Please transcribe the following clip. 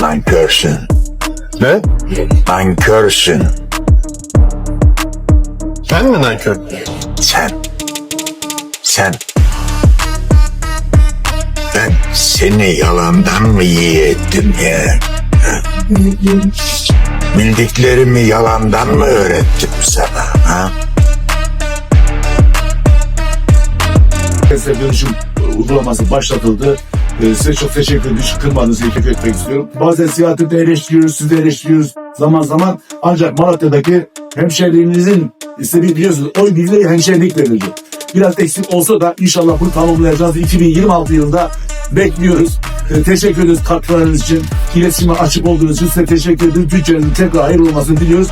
Nankörsün. Ne? Nankörsün. Ben mi nankör? Sen. Sen. Ben seni yalandan mı iyi ettim ya? Bildiklerimi yalandan mı öğrettim sana? Kentsel dönüşüm uygulaması başlatıldı. Ee, size çok teşekkür ederim. Hiç kırmadığınızı teşekkür etmek istiyorum. Bazen siyaseti eleştiriyoruz, sizi eleştiriyoruz zaman zaman. Ancak Malatya'daki hemşehrilerinizin istediği biliyorsunuz oy birliği hemşehrilik verildi. Biraz eksik olsa da inşallah bunu tamamlayacağız. 2026 yılında bekliyoruz. Ee, teşekkür ederiz katkılarınız için. İletişime açık olduğunuz için size teşekkür ederiz. Bütçenizin tekrar hayırlı olmasını diliyoruz.